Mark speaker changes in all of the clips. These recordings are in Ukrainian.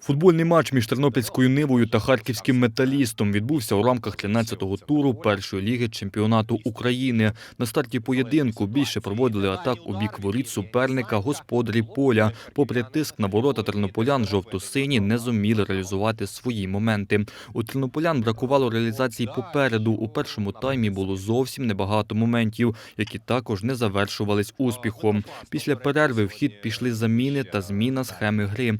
Speaker 1: Футбольний матч між Тернопільською Нивою та харківським металістом відбувся у рамках 13-го туру першої ліги чемпіонату України. На старті поєдинку більше проводили атак у бік воріт суперника господарі поля. Попри тиск на ворота тернополян, жовто-сині не зуміли реалізувати свої моменти. У тернополян бракувало реалізації попереду. У першому таймі було зовсім небагато моментів, які також не завершувались успіхом. Після перерви в хід пішли заміни та зміна схеми гри.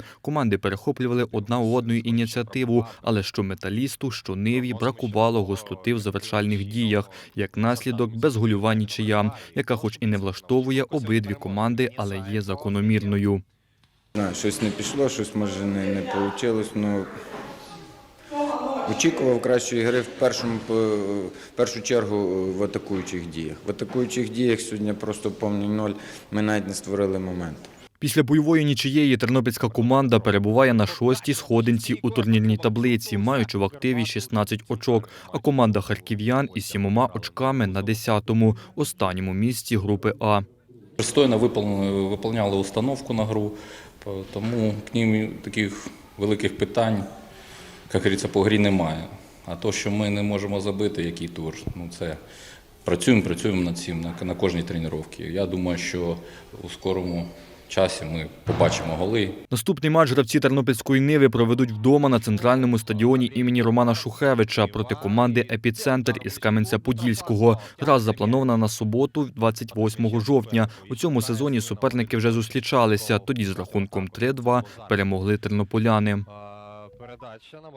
Speaker 1: Команди перехоплювали одна у одну ініціативу, але що металісту, що ниві бракувало гостроти в завершальних діях. Як наслідок, безгольова нічия, яка хоч і не влаштовує обидві команди, але є закономірною.
Speaker 2: щось не пішло, щось може не, не вийшло. Ну, очікував кращої гри в першому, по- в першу чергу в атакуючих діях. В атакуючих діях сьогодні просто повний ноль. Ми навіть не створили момент.
Speaker 1: Після бойової нічиєї тернопільська команда перебуває на шостій сходинці у турнірній таблиці, маючи в активі 16 очок. А команда харків'ян із сімома очками на 10-му, останньому місці групи А.
Speaker 3: Пристойно випол- установку на гру, тому к ним таких великих питань, як говориться, по грі немає. А то, що ми не можемо забити, який тур, ну це працюємо, працюємо над цим на, на кожній тренуванні. Я думаю, що у скорому часі ми побачимо голи.
Speaker 1: Наступний матч гравці Тернопільської Ниви проведуть вдома на центральному стадіоні імені Романа Шухевича проти команди Епіцентр із Кам'янця-Подільського. Гра запланована на суботу, 28 жовтня. У цьому сезоні суперники вже зустрічалися. Тоді з рахунком 3-2 перемогли тернополяни.
Speaker 4: передача на